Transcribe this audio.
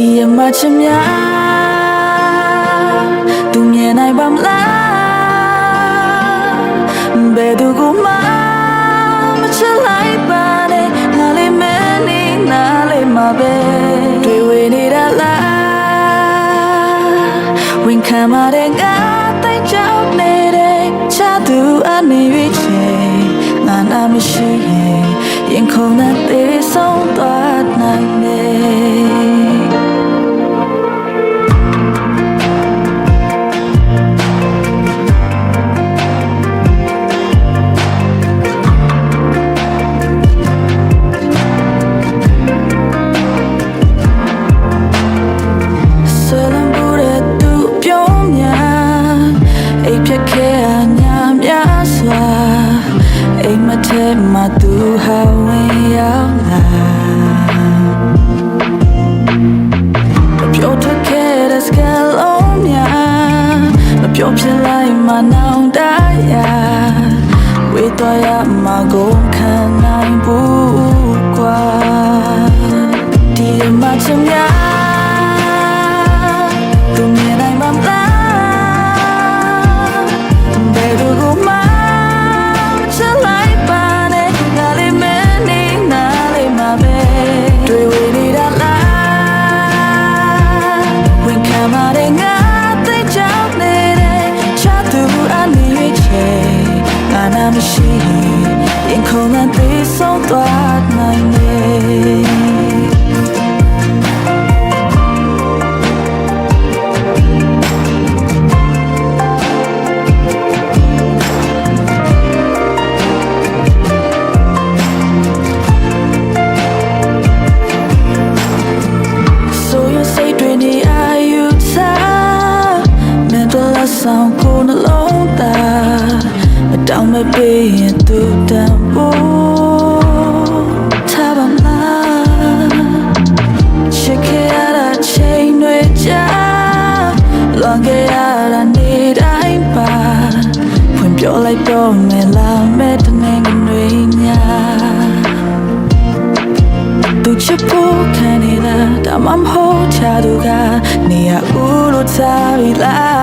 ဒီရမချင်များသူမြင်နိုင်ပါမလားဘယ်သူကမှမချစ်လိုက်ပါနဲ့ငါလေးမနေနားလေးမှာပဲတွေ့ဝေနေတာလားဝင်ခံမတဲ့ငါတိုက်ကြောက်နေတဲ့ချသူအနေရွေးချယ်ငါနာမရှိရင်ရင်ခုန်တဲ့သေးဆုံးသွား ထဲမှာသူဟာဝင်ရောက်လာပြောထွက်ခဲ့တဲ့စကားလုံးများမပြောပြလိုက်မှနောင်တရဝေးတော့ရမှာကိုခံနိုင်ဘူး ငါနာမရှိရင်ရင်ခုန်တဲ့သေဆုံးသွားနိုင် တယ်ဆိုရစိတ်တွေနေအာယူထားမင်းတို့လက်ဆောင်ကိုနှလုံးသားအတောင်မပေးရင်သူတန်ဖို့ထားပါမလားချစ်ခဲ့ရတာချိန်တွေကြာလွန်ခဲ့ရတာနေတိုင်းပါဖွင့်ပြောလိုက်တော့မယ်လားမဲ့တနေငွေညာသူချစ်ဖို့ခံနေတာဒါမှမဟုတ်ချာသူကနေရဦးလို့ထားပြီလားဒီမှာချင်များ